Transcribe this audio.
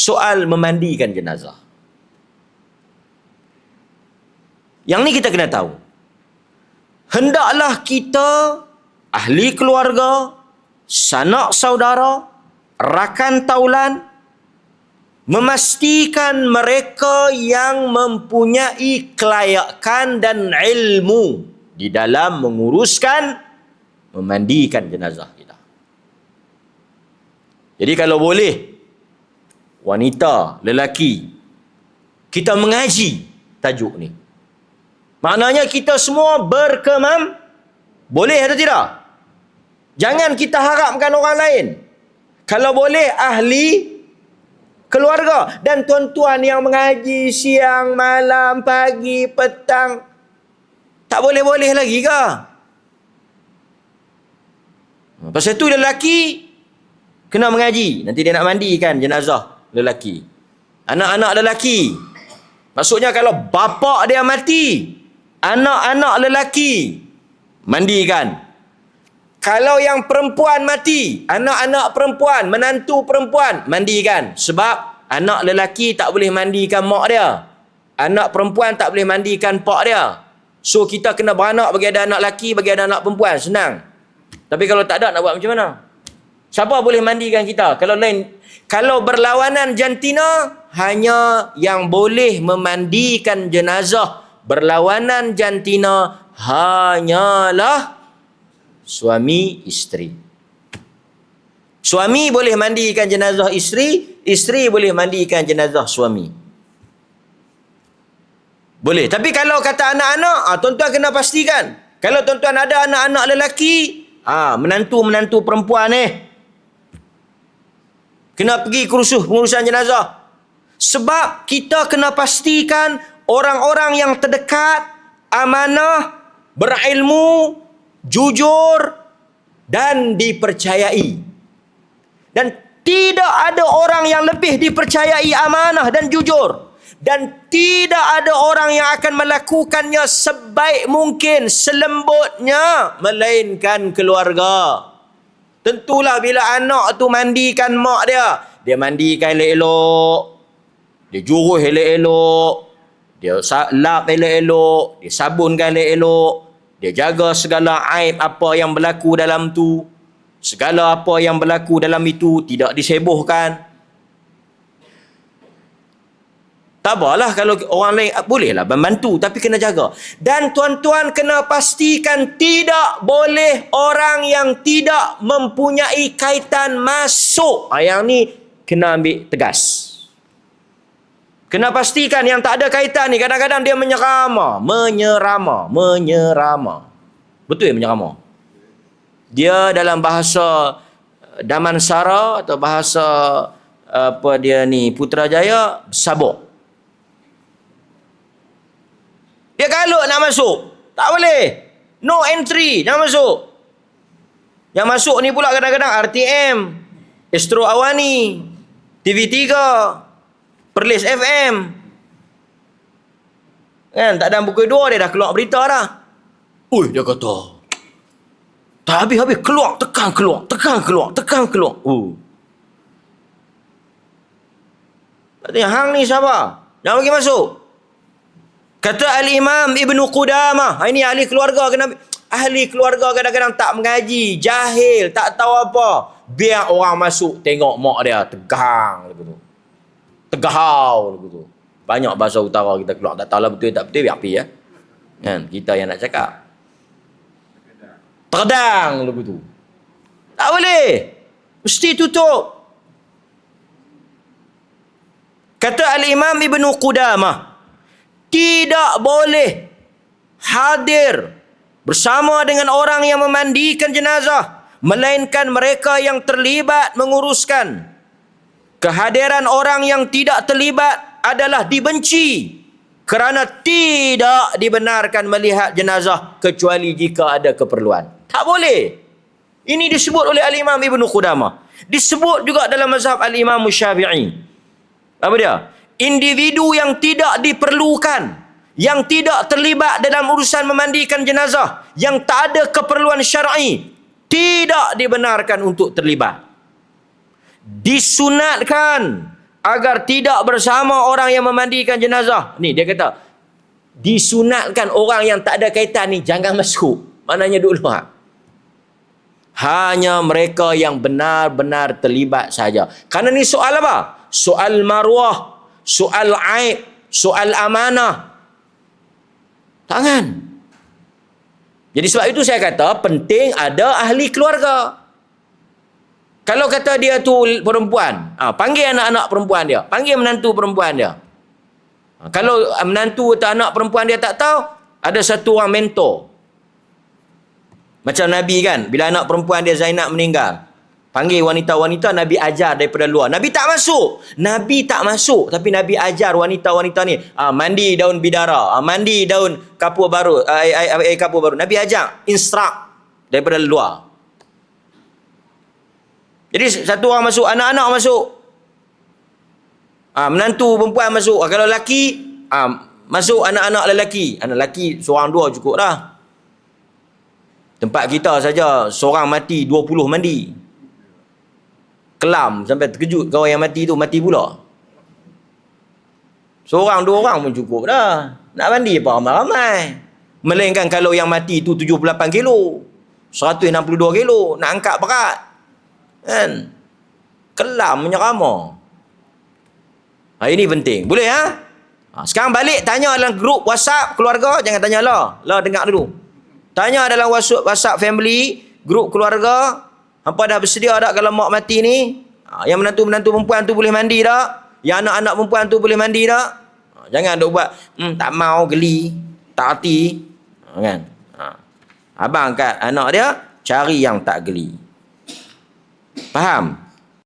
soal memandikan jenazah. Yang ni kita kena tahu. Hendaklah kita ahli keluarga, sanak saudara, rakan taulan memastikan mereka yang mempunyai kelayakan dan ilmu di dalam menguruskan memandikan jenazah kita. Jadi kalau boleh wanita, lelaki kita mengaji tajuk ni. Maknanya kita semua berkemam boleh atau tidak? Jangan kita harapkan orang lain. Kalau boleh ahli keluarga dan tuan-tuan yang mengaji siang, malam, pagi, petang tak boleh-boleh lagi ke? Pasal tu lelaki kena mengaji. Nanti dia nak mandikan jenazah lelaki. Anak-anak lelaki. Maksudnya kalau bapa dia mati, anak-anak lelaki mandikan. Kalau yang perempuan mati, anak-anak perempuan, menantu perempuan, mandikan. Sebab anak lelaki tak boleh mandikan mak dia. Anak perempuan tak boleh mandikan pak dia. So kita kena beranak bagi ada anak lelaki, bagi ada anak perempuan. Senang. Tapi kalau tak ada nak buat macam mana? Siapa boleh mandikan kita? Kalau lain kalau berlawanan jantina hanya yang boleh memandikan jenazah berlawanan jantina hanyalah suami isteri. Suami boleh mandikan jenazah isteri, isteri boleh mandikan jenazah suami. Boleh. Tapi kalau kata anak-anak, ah, tuan-tuan kena pastikan. Kalau tuan-tuan ada anak-anak lelaki, ah, menantu-menantu perempuan eh, kena pergi kursus pengurusan jenazah. Sebab kita kena pastikan orang-orang yang terdekat, amanah, berilmu, jujur dan dipercayai. Dan tidak ada orang yang lebih dipercayai amanah dan jujur. Dan tidak ada orang yang akan melakukannya sebaik mungkin, selembutnya, melainkan keluarga. Tentulah bila anak tu mandikan mak dia, dia mandikan elok-elok. Dia juruh elok-elok. Dia lap elok-elok. Dia sabunkan elok-elok. Dia jaga segala aib apa yang berlaku dalam tu. Segala apa yang berlaku dalam itu tidak disebohkan. Tak apalah kalau orang lain ah, bolehlah membantu tapi kena jaga. Dan tuan-tuan kena pastikan tidak boleh orang yang tidak mempunyai kaitan masuk. Ah, yang ni kena ambil tegas. Kena pastikan yang tak ada kaitan ni kadang-kadang dia menyerama, menyerama, menyerama. Betul ya menyerama? Dia dalam bahasa eh, Damansara atau bahasa apa dia ni Putrajaya sabuk. Dia kalau nak masuk, tak boleh. No entry, jangan masuk. Yang masuk ni pula kadang-kadang RTM, Astro Awani, TV3, Perlis FM. Kan, tak ada pukul 2 dia dah keluar berita dah. Ui, dia kata. Tak habis-habis keluar, tekan keluar, tekan keluar, tekan keluar. Uh. Katanya, hang ni siapa? Jangan bagi masuk. Kata Al-Imam Ibn Qudamah. Ini ahli keluarga. Kena... Ahli keluarga kadang-kadang tak mengaji. Jahil. Tak tahu apa. Biar orang masuk tengok mak dia. Tegang. Begitu tegahau. Banyak bahasa utara kita keluar. Tak tahu lah betul tak betul, biar api ya. Kan? Kita yang nak cakap. Terdang begitu. Tak boleh. Mesti tutup. Kata Al-Imam Ibn Qudamah. Tidak boleh hadir bersama dengan orang yang memandikan jenazah. Melainkan mereka yang terlibat menguruskan kehadiran orang yang tidak terlibat adalah dibenci kerana tidak dibenarkan melihat jenazah kecuali jika ada keperluan. Tak boleh. Ini disebut oleh Al-Imam Ibn Qudamah. Disebut juga dalam mazhab Al-Imam Syafi'i. Apa dia? Individu yang tidak diperlukan, yang tidak terlibat dalam urusan memandikan jenazah, yang tak ada keperluan syar'i, tidak dibenarkan untuk terlibat disunatkan agar tidak bersama orang yang memandikan jenazah. Ni dia kata, disunatkan orang yang tak ada kaitan ni jangan masuk. Maknanya duduk luar. Hanya mereka yang benar-benar terlibat saja. Karena ni soal apa? Soal maruah, soal aib, soal amanah. Tangan. Jadi sebab itu saya kata penting ada ahli keluarga. Kalau kata dia tu perempuan, ha, panggil anak-anak perempuan dia. Panggil menantu perempuan dia. Ha, kalau menantu atau anak perempuan dia tak tahu, ada satu orang mentor. Macam Nabi kan, bila anak perempuan dia Zainab meninggal. Panggil wanita-wanita Nabi ajar daripada luar. Nabi tak masuk. Nabi tak masuk tapi Nabi ajar wanita-wanita ni ah, mandi daun bidara, ah, mandi daun kapur baru, ah, air, air, air kapur baru. Nabi ajar instruct daripada luar. Jadi satu orang masuk, anak-anak masuk. Ah, menantu perempuan masuk. Ah, kalau lelaki, ah, masuk anak-anak lelaki. Anak lelaki seorang dua cukup dah. Tempat kita saja seorang mati 20 mandi kelam sampai terkejut kawan yang mati tu mati pula. Seorang dua orang pun cukup dah. Nak mandi apa ramai-ramai. Melainkan kalau yang mati tu 78 kilo 162 kilo nak angkat berat. Kan? Kelam menyerama ha, ini penting. Boleh ha? ha sekarang balik tanya dalam grup whatsapp keluarga. Jangan tanya lah. Lah dengar dulu. Tanya dalam WhatsApp family grup keluarga Hampa dah bersedia tak kalau mak mati ni? Ha, yang menantu-menantu perempuan tu boleh mandi tak? Yang anak-anak perempuan tu boleh mandi tak? Ha, jangan duk buat, hmm, tak mau geli, tak hati. Ha, kan? Abang kat anak dia, cari yang tak geli. Faham?